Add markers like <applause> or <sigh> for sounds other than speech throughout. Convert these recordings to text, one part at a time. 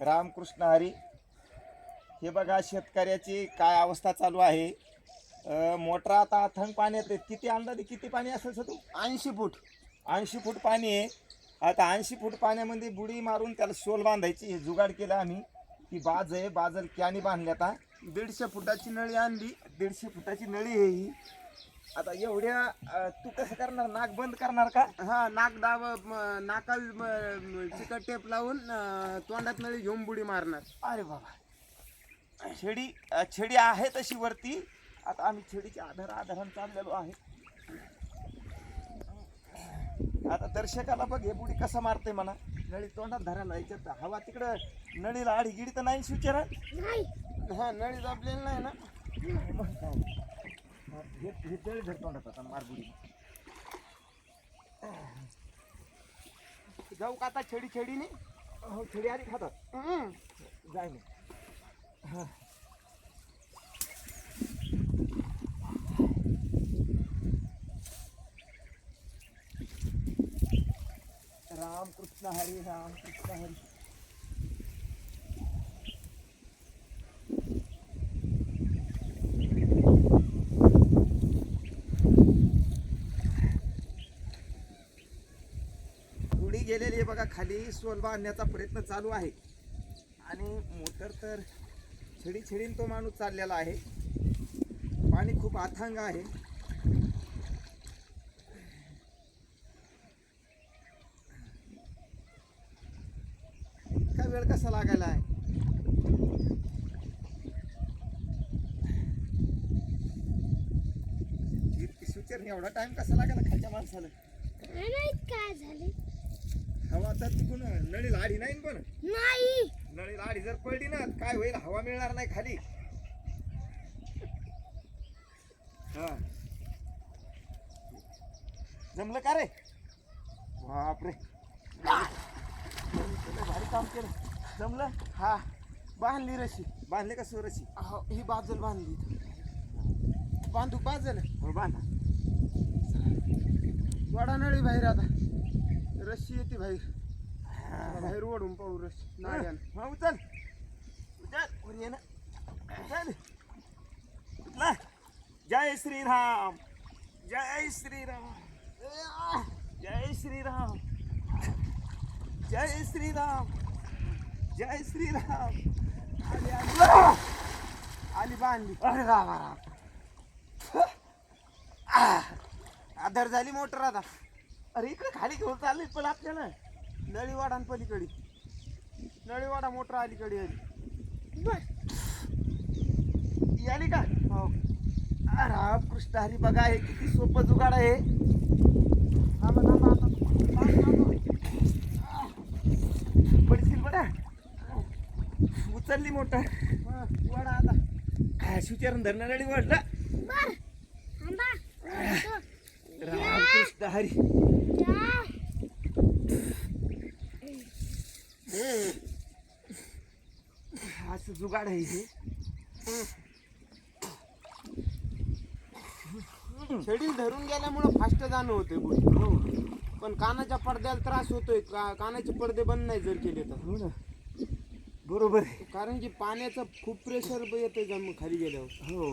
रामकृष्ण हरी. हे बघा शेतकऱ्याची काय अवस्था चालू आहे. अं, मोटर आता अथंग पाण्यात आहे. किती अंदाजे किती पाणी असेल सर तू? ऐंशी फूट. ऐंशी फूट पाणी आहे. आता ऐंशी फूट पाण्यामध्ये बुडी मारून त्याला शोल बांधायची. हे जुगाड केलं आम्ही. ती बाज आहे. बाजल कॅनी बांधली आता. दीडशे फुटाची नळी आणली. दीडशे फुटाची नळी आहे ही. आता एवढ्या अं, तू कसं करणार? नाक बंद करणार का? हा नाक दाब म- चिकट टेप लावून अं, तोंडात नळी घेऊन बुडी मारणार. अरे बाबा. छेडी अ, छेडी आहे तशी वरती. आता आम्ही छेडीच्या आधार आधारानं चाललेलो आहे. आता दर्शकाला बघ हे बुडी कसं मारते म्हणा. नळी तोंडात धरायला याच्यात हवा तिकडं नळीला आडी गिडी तर नाही सुचरा हा नळी दाबलेली नाही ना? हे तोंडात आता जाऊ का आता छेडी छेडीने? हो छेडी आली खातात. जाय मग राम कृष्ण हरी राम कृष्ण हरी. उडी गेलेली आहे बघा खाली सोलवा बांधण्याचा प्रयत्न चालू आहे. आणि मोटर तर छेडी छेडीन तो माणूस चाललेला आहे. पाणी खूप अथांग आहे. इतका वेळ कसा लागायला आहे? एवढा टाइम कसा लागला खालच्या माणसाला? काय झालं काय हवा तर तिकून नळी लाडी नाही पण नाही. नळी लाडी जर पडली ना काय होईल? हवा मिळणार नाही खाली. हा. जमलं का रे? बापरे. भारी काम केलं. जमलं? हा. बांधली रशी. बांधले का सुरशी? हो, ही बाजल बांधली. बांधू बाजल? हो बांधा. वडा नळी बाहेर आता. रशी येते बाहेर. बाहेर ओढून पाहू रशी नाड्यानं हा उचल उचल वर ये ना. उचल उचला जय श्रीराम. जय श्रीराम. जय श्रीराम. जय श्रीराम. जय श्रीराम. आली आली. आली बांधली. अरे राम राम. आधार झाली मोटर आता. अरे इकडे खाली घेऊन चालली पण आपल्याला. नळी वाडा पलीकडे नळी वाडा मोटर अलीकडे आली. ती आली का? हो. राम कृष्ण हरी बघा हे किती सोपं जुगाड आहे. पडशील बरं. उचलली मोटर. हा, वडा आता. सुचरण धरणं नडी वाटलं बर. थांबा. ओढतो. रामकृष्ण हरी असं जुगाड आहे हे. छडी धरून गेल्यामुळं फास्ट जाणं होते बुडी हो. पण कानाच्या पडद्याला त्रास होतोय. का कानाचे पडदे बंद नाही जर केले तर. हो ना. बरोबर आहे. कारण की पाण्याचं खूप प्रेशर येते जम खाली गेल्यावर. हो.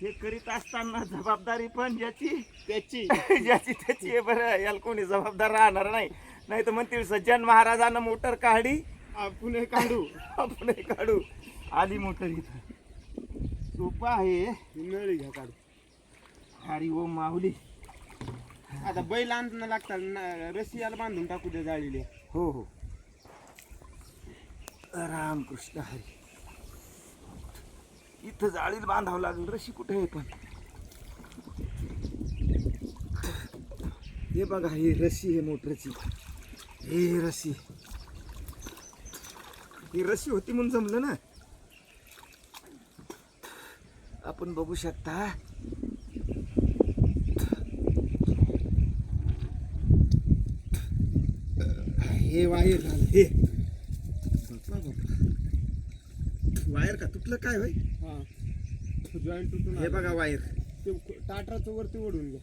हे करीत असताना जबाबदारी पण ज्याची त्याची. <laughs> ज्याची त्याची आहे बरं. याला कोणी जबाबदार राहणार नाही. नाही तर म्हणतील सज्जन महाराजांना मोटर काढी आपण हे काढू. आपण हे काढू. आली मोटर इथं सोपं आहे. ही नळी घ्या काढू. हरी ओम माऊली आता बैल आणणं लागतात न- रस्सी याला बांधून टाकू दे जाळीले. हो हो. रामकृष्ण हरी. इथं जाळीला बांधावं लागेल. रशी कुठे आहे पण? हे बघा ही रशी आहे मोटरची. हे रशी ही रशी होती म्हणून जमलं ना. आपण बघू शकता. हे वायर झालं. हे. वायर का? तुटलं काय होय? हा. जॉईंट तुटून हे. बघा वायर. ते टाटराचं वरती ओढून घ्या.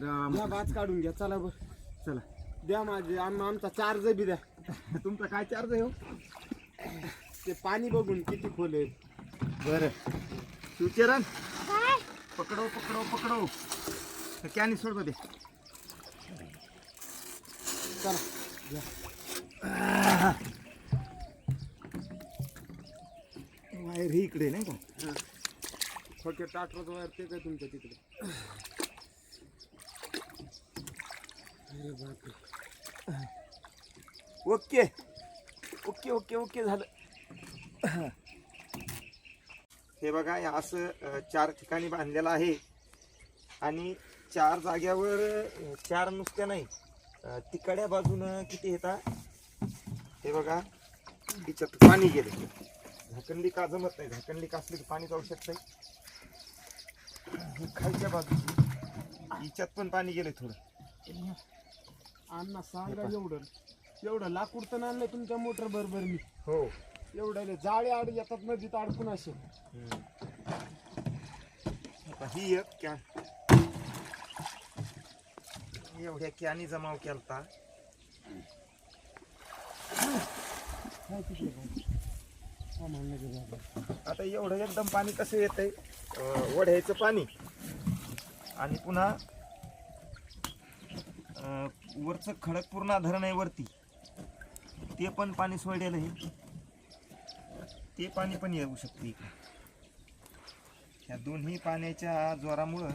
राम. या बाज काढून घ्या. चला बर. चला. द्या माझे आम आमचा चार्ज बी द्या. तुमचा काय चार्ज आहे हो? ते पाणी बघून किती खोल आहे बरं. शिवचरण काय? पकडो पकडो पकडो. कॅनी सोडमध्ये चला वायर ही इकडे नाही का? खोके टाटरचं वायर ते काय तुमच्या तिकडे? अरे बापरे. ओके. ओके ओके ओके झालं. हे बघा असं चार ठिकाणी बांधलेलं आहे. आणि चार जाग्यावर चार नुसत्या नाही तिकड्या बाजूनं किती येतात हे? बघा तिच्यात पाणी गेले. झाकणली का जमत नाही? झाकणली का असली की पाणी जाऊ शकतंय? हे खालच्या बाजूची. हिच्यात पण पाणी गेले थोडं. अण्णा सांगा एवढं. एवढं लाकूड तर आणलं तुमच्या मोटर बरोबर मी. हो. एवढ्याले जाळे आड येतात नदीत अडकून असे. आता ही एक कॅन. एवढ्या कॅनी जमाव केलता. तिकडे काय? हा, म्हणलं. आता एवढं एकदम पाणी कसं येतंय? अं, वढ्याचं पाणी. आणि पुन्हा अं, वरचं खडकपूर्णा धरण आहे वरती. ते पण पाणी सोडलेलं आहे. ते पाणी पण येऊ शकते इकडे. ह्या दोन्ही पाण्याच्या जोरामुळं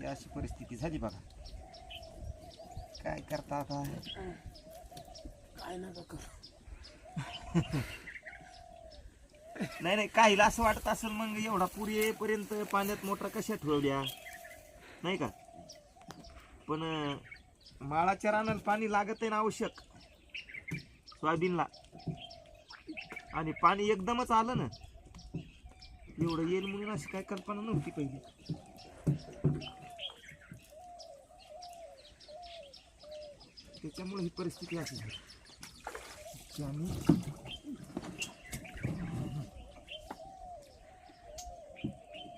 ही अशी परिस्थिती झाली बघा. काय करता आता? काय नाही नाही काहीला असं वाटत असेल मग एवढा पूर येईपर्यंत पाण्यात मोटर कशा ठेवल्या? नाही का? पण माळाच्या रानाला पाणी लागत आहे ना आवश्यक. सोयाबीनला. आणि पाणी एकदमच आलं ना एवढं येईल म्हणून अशी काय कल्पना नव्हती पहिली. त्याच्यामुळे ही परिस्थिती अशी झाली. आम्ही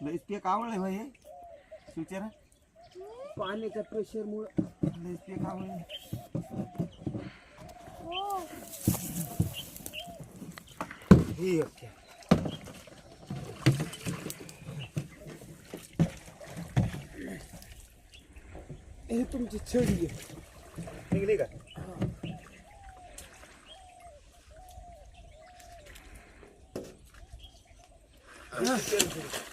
लईच पीक आवडलंय भाई सुचेरा पाण्याच्या प्रेशर मुळे. लईच पीक आवडलंय हो ही ओके हे तुमची छडी आहे निघली का हे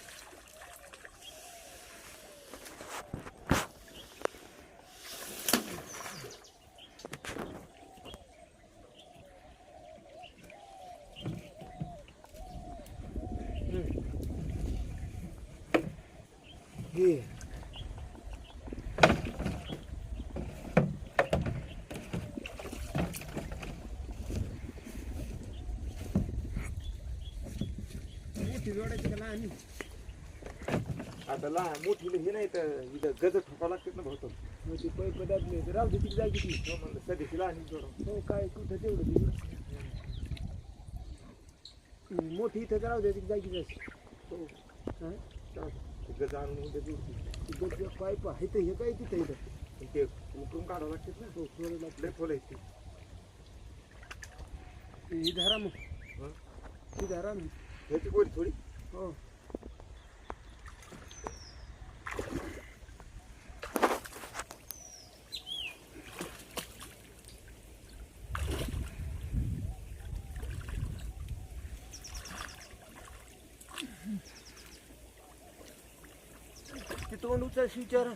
मोठी जोडायची का लहान? आता लहान मोठी हे नाही तर इथं गज ठोका लागतात ना भाऊ मोठी पै पदार्थ नाही तर राहू दे तिकडे जायची ती हो म्हणलं सध्याची लहान जोड. हो काय कुठं तेवढं तिकडं मोठी इथं राहू दे तिकडे जायची जायची हो. हा? गज आणून उद्या जोडती. ती गच्ची पाईप आहे तर हे काय तिथं ते उकळून काढावं लागतात ना हो सोडायला लय फुलं आहेत ते ही धरा मग हं? ही धरा मग ह्याची गोडी थोडी हो तोंड उचलशी विचार.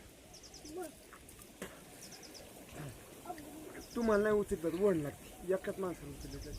तुम्हाला नाही उचलतात वड लागते. एकाच माणसाला उचलतात